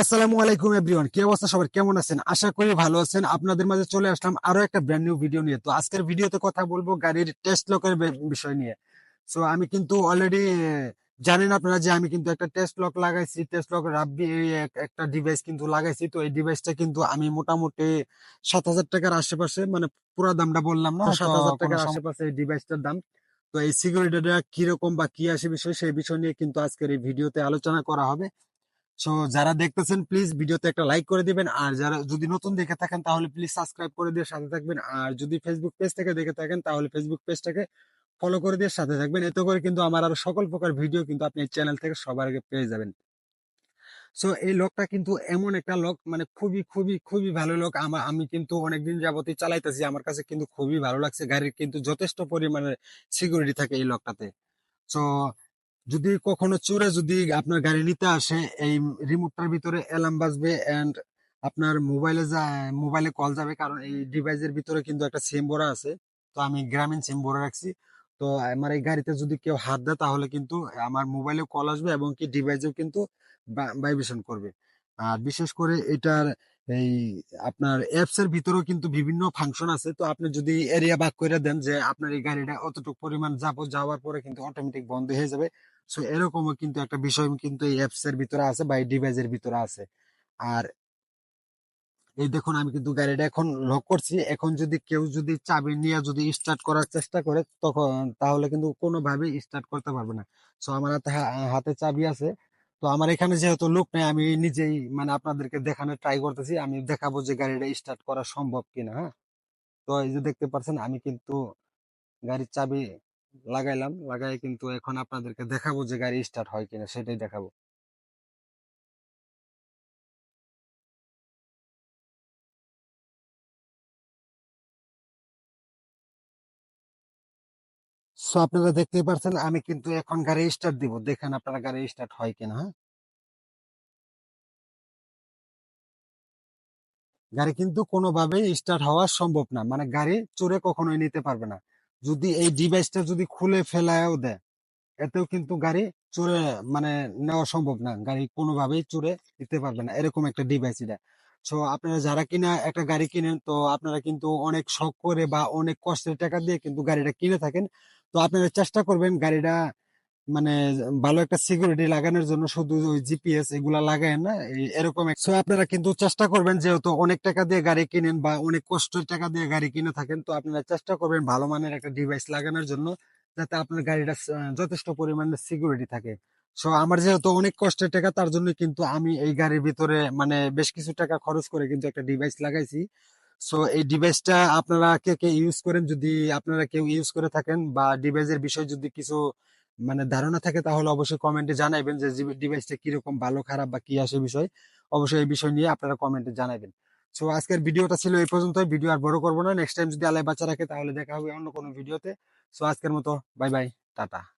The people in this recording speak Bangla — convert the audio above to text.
আসসালামু আলাইকুম এভরিওয়ান কি অবস্থা সবার? কেমন আছেন? আশা করি ভালো আছেন। আপনাদের মাঝে চলে আসলাম আরও একটা ব্র্যান্ড নিউ ভিডিও নিয়ে। তো আজকের ভিডিওতে কথা বলব গাড়ির টেস্ট লকের বিষয় নিয়ে। সো আমি কিন্তু অলরেডি জানেন আপনারা যে আমি কিন্তু একটা টেস্ট লক লাগাইছি। টেস্ট লক রাব্বি একটা ডিভাইস কিন্তু লাগাইছি। তো এই ডিভাইসটা কিন্তু আমি মোটামুটি সাত হাজার টাকার আশেপাশে মানে পুরো দামটা বললাম না হ্যাঁ, সাত হাজার টাকার আশেপাশে এই ডিভাইসটার দাম। তো এই সিকিউরিটিটা কীরকম বা কি আসে বিষয় সেই বিষয় নিয়ে কিন্তু আজকের এই ভিডিওতে আলোচনা করা হবে। সো যারা দেখতেছেন প্লিজ ভিডিওতে একটা লাইক করে দিবেন। আর যারা যদি নতুন দেখে থাকেন, তাহলে প্লিজ সাবস্ক্রাইব করে দিয়ে সাথে থাকবেন। আর যদি ফেসবুক পেজ থেকে দেখে থাকেন, তাহলে ফেসবুক পেজটাকে ফলো করে দিয়ে সাথে থাকবেন। এতে করে কিন্তু আমার আরও সকল প্রকার ভিডিও কিন্তু আপনি এই চ্যানেল থেকে সবার আগে পেয়ে যাবেন। সো এই লোকটা কিন্তু এমন একটা লোক মানে খুবই খুবই খুবই ভালো লোক। আমার আমি কিন্তু অনেকদিন যাবতই চালাইতেছি। আমার কাছে কিন্তু খুবই ভালো লাগছে। গাড়ির কিন্তু যথেষ্ট পরিমাণে সিকিউরিটি থাকে এই লোকটাতে। সো যদি কখনো চোরে যদি আপনার গাড়ি নিতে আসে, এই রিমোটটার ভিতরে অ্যালার্ম বাজবে এন্ড আপনার মোবাইলে যা মোবাইলে কল যাবে, কারণ এই ডিভাইসের ভিতরে কিন্তু একটা সিম ভরা আছে, তো আমি গ্রামীণ সিম ভরে রাখছি। তো আমার এই গাড়িতে যদি কেউ হাত দেয়, তাহলে কিন্তু আমার মোবাইলে কল আসবে এবং কি ডিভাইসেও কিন্তু ভাইব্রেশন করবে। আর বিশেষ করে এটার এই আপনার অ্যাপস এর ভিতরেও কিন্তু বিভিন্ন ফাংশন আছে, তো আপনি যদি এরিয়া ভাগ করে দেন যে আপনার এই গাড়িটা অতটুকু পরিমাণ যাব, যাওয়ার পরে কিন্তু অটোমেটিক বন্ধ হয়ে যাবে। সো এরকমও কিন্তু একটা বিষয় কিন্তু এই অ্যাপস এর ভিতরে আছে বা এই ডিভাইসের ভিতরে আছে। আর এই দেখুন, আমি কিন্তু গাড়িটা এখন লক করছি। এখন যদি কেউ যদি চাবি নিয়ে যদি স্টার্ট করার চেষ্টা করে, তখন তাহলে কিন্তু কোনোভাবেই স্টার্ট করতে পারবে না। সো আমার হাতে হাতে চাবি আছে। তো আমার এখানে যেহেতু লোক নেই, আমি নিজেই মানে আপনাদেরকে দেখানোর ট্রাই করতেছি। আমি দেখাবো যে গাড়িটা স্টার্ট করা সম্ভব কিনা হ্যাঁ? তো এই যে দেখতে পাচ্ছেন, আমি কিন্তু গাড়ির চাবি লাগাইলাম লাগাই কিন্তু এখন আপনাদেরকে দেখাবো যে গাড়ি স্টার্ট হয় কিনা, সেটাই দেখাবো। সো আপনারা দেখতেই পারছেন, আমি কিন্তু এখন গাড়ি স্টার্ট দিব। দেখেন আপনারা গাড়ি স্টার্ট হয় কিনা হ্যাঁ? গাড়ি কিন্তু কোনোভাবেই স্টার্ট হওয়া সম্ভব না। মানে গাড়ি চোরে কখনোই নিতে পারবে না। যদি এই ডিভাইসটা যদি খুলে ফেলায়ও দেয়, এতেও কিন্তু গাড়ি চোরে মানে নেওয়া সম্ভব না। গাড়ি কোনোভাবেই চোরে দিতে পারবে না, এরকম একটা ডিভাইস এটা। সো আপনারা যারা কিনা একটা গাড়ি কিনেন, তো আপনারা কিন্তু অনেক শখ করে বা অনেক কষ্টের টাকা দিয়ে কিন্তু গাড়িটা কিনে থাকেন। তো আপনারা চেষ্টা করবেন গাড়িটা মানে ভালো একটা সিকিউরিটি লাগানোর জন্য শুধু ওই জিপিএস এগুলা লাগায় না এরকম সো আপনারা কিন্তু চেষ্টা করবেন যেহেতু অনেক টাকা দিয়ে গাড়ি কিনেন বা অনেক কষ্টের টাকা দিয়ে গাড়ি কিনে থাকেন, তো আপনারা চেষ্টা করবেন ভালো মানের একটা ডিভাইস লাগানোর জন্য যাতে আপনার গাড়িটা যথেষ্ট পরিমাণে সিকিউরিটি থাকে। সো আমার যেহেতু অনেক কষ্টের টাকা, তার জন্য কিন্তু আমি এই গাড়ির ভিতরে মানে বেশ কিছু টাকা খরচ করে কিন্তু একটা ডিভাইস লাগাইছি। সো এই ডিভাইসটা আপনারা কে কে ইউজ করেন, যদি আপনারা কেউ ইউজ করে থাকেন বা ডিভাইসের বিষয়ে যদি কিছু মানে ধারণা থাকে, তাহলে অবশ্যই কমেন্টে জানাবেন যে ডিভাইসটা কীরকম ভালো, খারাপ বা কি আসে বিষয়। অবশ্যই এই বিষয় নিয়ে আপনারা কমেন্টে জানাবেন সো আজকের ভিডিওটা ছিল এই পর্যন্ত ভিডিও আর বড় করব না। নেক্সট টাইম যদি আলাই বাচ্চা রাখে, তাহলে দেখা হবে অন্য কোনো ভিডিওতে সো আজকের মতো বাই বাই টাটা।